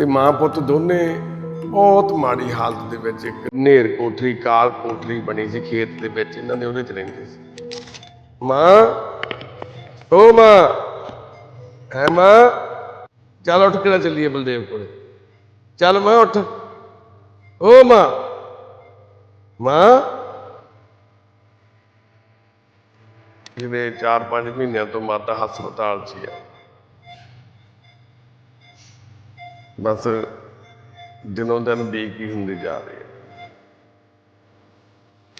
ਤੇ ਮਾਂ ਪੁੱਤ ਦੋਨੇ ਬਹੁਤ ਮਾੜੀ ਹਾਲਤ ਦੇ ਵਿੱਚ ਇੱਕ ਨੇਰ ਕੋਠਰੀ, ਕਾਲ ਕੋਠਰੀ ਬਣੀ ਸੀ ਖੇਤ ਦੇ ਵਿੱਚ, ਇਹਨਾਂ ਦੇ ਉਹਦੇ ਚ ਰਹਿੰਦੇ ਸੀ। ਮਾਂ, ਓ ਮਾਂ, ਹੈ ਮਾਂ? ਚੱਲ ਉੱਠ ਕੇ ਨਾ ਚੱਲੀਏ ਬਲਦੇਵ ਕੋਲੇ? ਚੱਲ ਮੈਂ, ਉੱਠ। ਓ ਮਾਂ ਮਾਂ? ਜਿਵੇਂ 4-5 ਮਹੀਨਿਆਂ ਤੋਂ ਮਾਤਾ ਹਸਪਤਾਲ 'ਚ ਆ। ਬਸ ਦਿਨੋਂ ਦਿਨ ਬੀਕੀ ਹੁੰਦੀ ਜਾ ਰਹੀ ਹੈ।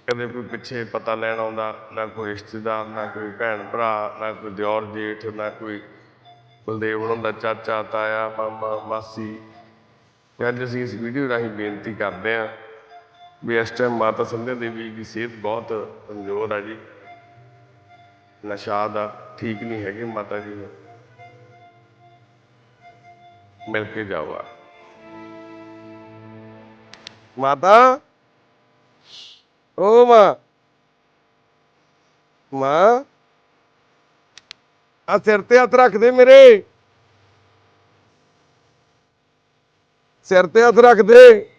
ਕਦੇ ਕੋਈ ਪਿੱਛੇ ਪਤਾ ਲੈਣ ਆਉਂਦਾ, ਨਾ ਕੋਈ ਰਿਸ਼ਤੇਦਾਰ, ਨਾ ਕੋਈ ਭੈਣ ਭਰਾ, ਨਾ ਕੋਈ ਦਿਓਰ ਜੇਠ, ਨਾ ਕੋਈ ਬਲਦੇਵ ਉਹਨਾਂ ਦਾ ਚਾਚਾ, ਤਾਇਆ, ਮਾਮਾ, ਮਾਸੀ। ਅੱਜ ਅਸੀਂ ਇਸ ਵੀਡੀਓ ਰਾਹੀਂ ਬੇਨਤੀ ਕਰਦੇ ਹਾਂ ਵੀ ਇਸ ਟਾਈਮ ਮਾਤਾ ਸੰਧਿਆ ਦੇਵੀ ਦੀ ਸਿਹਤ ਬਹੁਤ ਕਮਜ਼ੋਰ ਆ ਜੀ। ਨਸ਼ਾ ਦਾ ਠੀਕ ਨਹੀਂ ਹੈਗੇ ਮਾਤਾ ਜੀ ਮਿਲ ਕੇ ਆ ਮਾਤਾ। ਓ ਮਾਂ। ਮਾਂ। ਆ ਸਿਰ ਤੇ ਹੱਥ ਰੱਖ ਦੇ ਮੇਰੇ। ਸਿਰ ਤੇ ਹੱਥ ਰੱਖ ਦੇ।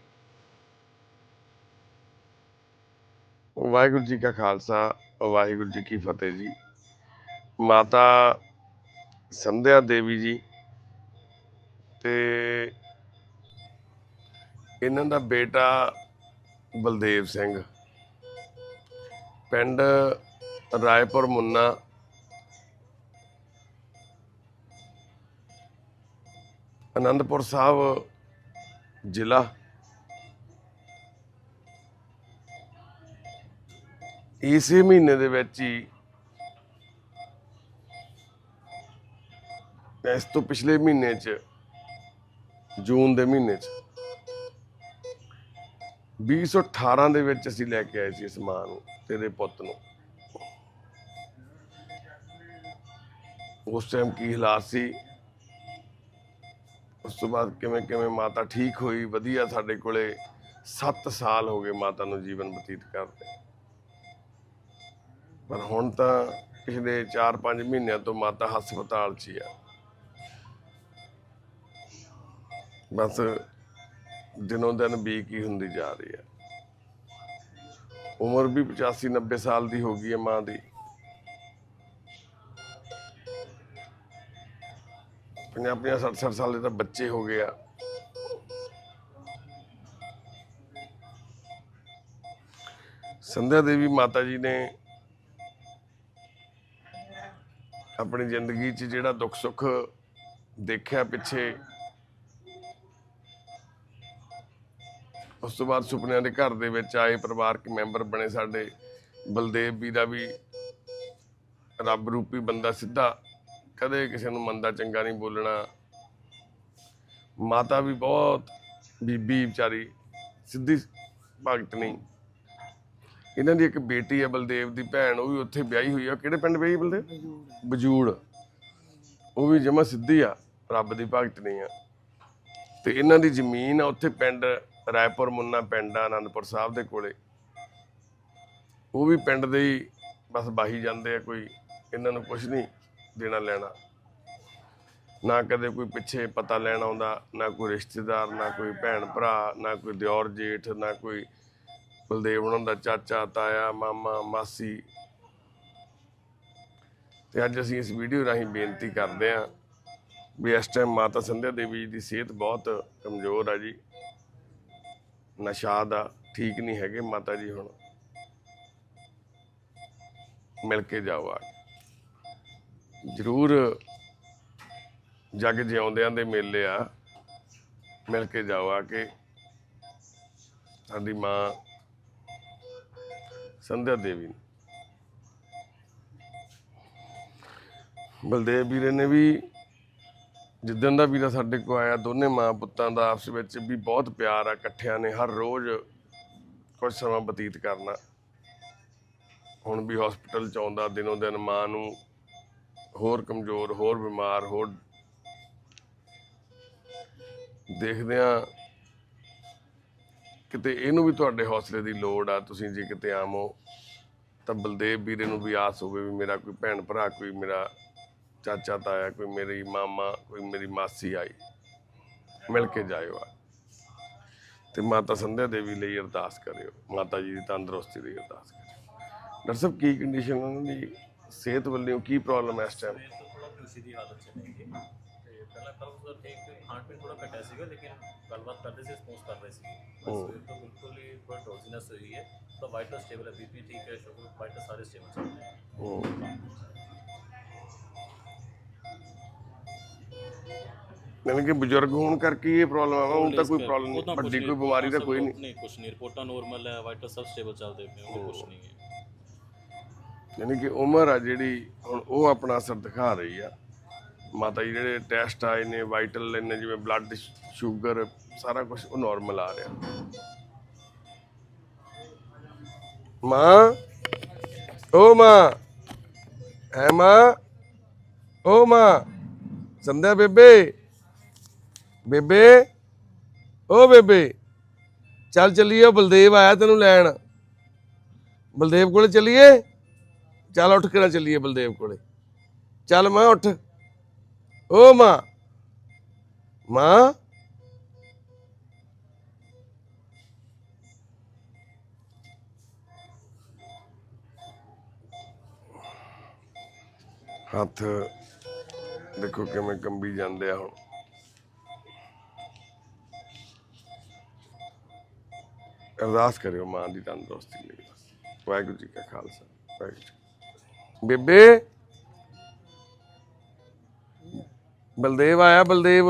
ਵਾਹਿਗੁਰੂ ਜੀ ਕਾ ਖਾਲਸਾ ਵਾਹਿਗੁਰੂ ਜੀ ਕੀ ਫਤਿਹ ਜੀ। ਮਾਤਾ ਸੰਧਿਆ ਦੇਵੀ ਜੀ ਤੇ ਇਹਨਾਂ ਦਾ ਬੇਟਾ ਬਲਦੇਵ ਸਿੰਘ। ਪਿੰਡ ਰਾਏਪੁਰ ਮੁੰਨਾ। ਅਨੰਦਪੁਰ ਸਾਹਿਬ ਜ਼ਿਲ੍ਹਾ। ਇਸੇ ਮਹੀਨੇ ਦੇ ਵਿੱਚ ਹੀ ਇਸ ਤੋਂ ਪਿਛਲੇ ਮਹੀਨੇ ਚ ਜੂਨ ਦੇ ਮਹੀਨੇ ਚ। 2018 ਦੇ ਵਿੱਚ ਅਸੀਂ ਲੈ ਕੇ ਆਏ ਸੀ ਇਸ ਮਾਂ ਨੂੰ, ਤੇਰੇ ਪੁੱਤ ਨੂੰ। ਉਸ ਟਾਈਮ ਕੀ ਹਾਲਾਤ ਸੀ? ਉਸ ਤੋਂ ਬਾਅਦ ਕਿਵੇਂ ਕਿਵੇਂ ਮਾਤਾ ਠੀਕ ਹੋਈ? ਵਧੀਆ ਸਾਡੇ ਕੋਲੇ। 7 ਸਾਲ ਹੋ ਗਏ ਮਾਤਾ ਨੂੰ ਜੀਵਨ ਬਤੀਤ ਕਰਦੇ। ਪਰ ਹੁਣ ਤਾਂ ਪਿਛਲੇ 4-5 ਮਹੀਨਿਆਂ ਤੋਂ ਮਾਤਾ ਹਸਪਤਾਲ 'ਚ ਹੀ ਆ। ਬਸ ਦਿਨੋਂ ਦਿਨ ਬੀਕੀ ਹੁੰਦੀ ਜਾ ਰਹੀ ਹੈ। ਉਮਰ ਵੀ 85 90 ਸਾਲ ਦੀ ਹੋ ਗਈ ਹੈ ਮਾਂ ਦੀ। ਪੰਜਾਹ ਪੰਜਾਹ 60 60 ਸਾਲ ਦੇ ਤਾਂ ਬੱਚੇ ਹੋ ਗਏ ਆ। ਸੰਧਿਆ ਦੇਵੀ ਮਾਤਾ ਜੀ ਨੇ ਆਪਣੀ ਜ਼ਿੰਦਗੀ 'ਚ ਜਿਹੜਾ ਦੁੱਖ ਸੁੱਖ ਦੇਖਿਆ ਪਿੱਛੇ ਉਸ ਤੋਂ ਬਾਅਦ ਸੁਪਨਿਆਂ ਦੇ ਘਰ ਦੇ ਵਿੱਚ ਆਏ ਪਰਿਵਾਰਕ ਮੈਂਬਰ ਬਣੇ ਸਾਡੇ। ਬਲਦੇਵ ਵੀ ਦਾ ਵੀ ਰੱਬ ਰੂਪੀ ਬੰਦਾ ਸਿੱਧਾ। ਕਦੇ ਕਿਸੇ ਨੂੰ ਮੰਦਾ ਚੰਗਾ ਨਹੀਂ ਬੋਲਣਾ। ਮਾਤਾ ਵੀ ਬਹੁਤ ਬੀਬੀ ਵਿਚਾਰੀ, ਸਿੱਧੀ ਭਗਤ ਨਹੀਂ। ਇਹਨਾਂ ਦੀ ਇੱਕ ਬੇਟੀ ਹੈ ਬਲਦੇਵ ਦੀ ਭੈਣ, ਉਹ ਵੀ ਉੱਥੇ ਵਿਆਹੀ ਹੋਈ ਆ। ਕਿਹੜੇ ਪਿੰਡ ਵਿਆਹੀ ਬਲਦੇਵ? ਬਜੂੜ। ਉਹ ਵੀ ਜਮਾ ਸਿੱਧੀ ਆ, ਰੱਬ ਦੀ ਭਗਤ ਨਹੀਂ ਆ। ਤੇ ਇਹਨਾਂ ਦੀ ਜ਼ਮੀਨ ਆ ਉੱਥੇ ਪਿੰਡ ਰਾਏਪੁਰ ਮੁੰਨਾ ਪਿੰਡ ਆ ਆਨੰਦਪੁਰ ਸਾਹਿਬ ਦੇ ਕੋਲੇ। ਉਹ ਵੀ ਪਿੰਡ ਦੇ ਹੀ ਬਸ ਬਾਹੀ ਜਾਂਦੇ ਆ, ਕੋਈ ਇਹਨਾਂ ਨੂੰ ਕੁਝ ਨਹੀਂ ਦੇਣਾ ਲੈਣਾ। ਨਾ ਕਦੇ ਕੋਈ ਪਿੱਛੇ ਪਤਾ ਲੈਣ ਆਉਂਦਾ, ਨਾ ਕੋਈ ਰਿਸ਼ਤੇਦਾਰ, ਨਾ ਕੋਈ ਭੈਣ ਭਰਾ, ਨਾ ਕੋਈ ਦਿਓਰ ਜੇਠ, ਨਾ ਕੋਈ ਬਲਦੇਵ ਉਹਨਾਂ ਦਾ ਚਾਚਾ, ਤਾਇਆ, ਮਾਮਾ, ਮਾਸੀ। ਤੇ ਅੱਜ ਅਸੀਂ ਇਸ ਵੀਡੀਓ ਰਾਹੀਂ ਬੇਨਤੀ ਕਰਦੇ ਹਾਂ ਵੀ ਇਸ ਟਾਈਮ ਮਾਤਾ ਸੰਧਿਆ ਦੇਵੀ ਜੀ ਦੀ ਸਿਹਤ ਬਹੁਤ ਕਮਜ਼ੋਰ ਆ ਜੀ। ਨਸ਼ਾ ਦਾ ਠੀਕ ਨਹੀਂ ਹੈਗੇ ਮਾਤਾ ਜੀ ਹੁਣ। ਮਿਲ ਕੇ ਜਾਓ ਆ ਜ਼ਰੂਰ ਜਗ ਜਿਉਂਦਿਆਂ ਦੇ ਮੇਲੇ ਆ। ਮਿਲ ਕੇ ਜਾਓ ਆ ਕੇ। ਸਾਡੀ ਮਾਂ ਸੰਧਿਆ ਦੇਵੀ ਬਲਦੇਵ ਵੀਰੇ ਨੇ ਵੀ ਜਿੱਦਣ ਦਾ ਵੀਰਾ ਸਾਡੇ ਕੋ ਆਇਆ, ਦੋਨੇ ਮਾਂ ਪੁੱਤਾਂ ਦਾ ਆਪਸ ਵਿੱਚ ਵੀ ਬਹੁਤ ਪਿਆਰ ਆ, ਇਕੱਠਿਆਂ ਨੇ ਹਰ ਰੋਜ਼ ਕੁਝ ਸਮਾਂ ਬਤੀਤ ਕਰਨਾ। ਹੁਣ ਵੀ ਹਸਪੀਟਲ ਚ ਆਉਂਦਾ, ਦਿਨੋਂ ਦਿਨ ਮਾਂ ਨੂੰ ਹੋਰ ਕਮਜ਼ੋਰ, ਹੋਰ ਬਿਮਾਰ, ਹੋਰ ਦੇਖਦੇ ਆ ਕਿਤੇ ਇਹਨੂੰ ਵੀ ਤੁਹਾਡੇ ਹੌਸਲੇ ਦੀ ਲੋੜ ਆ, ਤੁਸੀਂ ਜੇ ਕਿਤੇ ਆਮੋ ਤਾਂ ਬਲਦੇਵ ਵੀਰੇ ਨੂੰ ਵੀ ਆਸ ਹੋਵੇ ਵੀ ਮੇਰਾ ਕੋਈ ਭੈਣ ਭਰਾ, ਕੋਈ ਮੇਰਾ ਚਾਚਾ ਤਾਇਆ ਕੋਈ ਮੇਰੀ ਮਾਮਾ ਕੋਈ ਮੇਰੀ ਮਾਸੀ ਆਈ। ਮਿਲ ਕੇ ਜਾਇਓ ਆ। ਤੇ ਮਾਤਾ ਸੰਧਿਆ ਦੇਵੀ ਲਈ ਅਰਦਾਸ ਕਰਿਓ। ਮਾਤਾ ਜੀ ਦੀ ਤੰਦਰੁਸਤੀ ਲਈ ਅਰਦਾਸ ਕਰਿਓ। ਡਾਕਟਰ ਸਾਹਿਬ ਕੀ ਕੰਡੀਸ਼ਨ ਉਹਨਾਂ ਦੀ? ਸਿਹਤ ਵੱਲੋਂ ਕੀ ਪ੍ਰੋਬਲਮ ਹੈ ਇਸ ਟਾਈਮ ਤੋਂ ਦੀ ਹਾਲਤ ਤੇ ਪਹਿਲਾਂ ਕੱਲ ਦਾ ਠੀਕ ਖਾਣ ਪੀਣ ਥੋੜਾ ਘਟਿਆ ਸੀਗਾ ਲੇਕਿਨ ਗੱਲਬਾਤ ਕਰਦੇ ਸੀ ਰਿਸਪੌਂਸ ਕਰ ਰਹੇ ਸੀ ਬਸ ਸਵੇਰ ਤੋਂ ਬਿਲਕੁਲ ਹੀ ਥੋੜਾ ਡੋਜ਼ੀਨੈਸ ਹੋਈ ਹੈ। ਤਾਂ ਵਾਈਟਲ ਸਟੇਬਲ ਹੈ ਬੀਪੀ ਠੀਕ ਹੈ ਸ਼ੂਗਰ ਵਾਈਟਲ ਸਾਰੇ ਸਟੇਬਲ ਚੱਲ ਰਹੇ ਯਾਨੀ ਕਿ ਬਜ਼ੁਰਗ ਹੋਣ ਕਰਕੇ ਇਹ ਪ੍ਰੋਬਲਮ ਆ ਹੁਣ ਤਾਂ ਕੋਈ ਪ੍ਰੋਬਲਮ ਨਹੀਂ ਕੁਛ ਵੱਡੀ ਕੋਈ ਬਿਮਾਰੀ ਤਾਂ ਕੋਈ ਨਹੀਂ ਨਹੀਂ। ਰਿਪੋਰਟਾਂ ਨਾਰਮਲ ਹੈ ਵਾਈਟਲ ਸਭ ਸਟੇਬਲ ਚੱਲਦੇ ਪਏ ਉਹ ਕੁਝ ਨਹੀਂ ਹੈ। ਯਾਨੀ ਕਿ ਉਮਰ ਆ ਜਿਹੜੀ ਹੁਣ ਉਹ ਆਪਣਾ ਅਸਰ ਦਿਖਾ ਰਹੀ ਆ। ਮਾਤਾ ਜੀ ਜਿਹੜੇ ਟੈਸਟ ਆਏ ਨੇ ਵਾਈਟਲ ਨੇ ਜਿਵੇਂ ਬਲੱਡ ਸ਼ੂਗਰ ਸਾਰਾ ਕੁਝ ਉਹ ਨਾਰਮਲ ਆ ਰਿਹਾ। ਮਾਂ ਓ ਮਾਂ ਹੈ ਮਾਂ ਓ ਮਾਂ। ਸੰਧਿਆ ਬੇਬੇ। ਬੇਬੇ। ਓ ਬੇਬੇ, ਚੱਲ ਚੱਲੀਏ ਬਲਦੇਵ ਆਇਆ ਤੈਨੂੰ ਲੈਣ। ਬਲਦੇਵ ਕੋਲੇ ਚੱਲੀਏ? ਚੱਲ ਉੱਠ ਕੇ ਨਾ ਚੱਲੀਏ ਬਲਦੇਵ ਕੋਲੇ। ਚੱਲ ਮਾਂ ਉੱਠ। ਓ ਮਾਂ। ਮਾਂ। ਹੱਥ ਦੇਖੋ ਕਿਵੇਂ ਕੰਬੀ ਜਾਂਦੇ ਆ ਹੁਣ। ਅਰਦਾਸ ਕਰਿਓ ਮਾਂ ਦੀ ਤੰਦਰੁਸਤੀ ਲਈ ਵਾਹਿਗੁਰੂ ਜੀ ਕਾ ਖਾਲਸਾ, ਵਾਹਿਗੁਰੂ ਜੀ ਬੇਬੇ, ਬਲਦੇਵ ਆਇਆ, ਬਲਦੇਵ।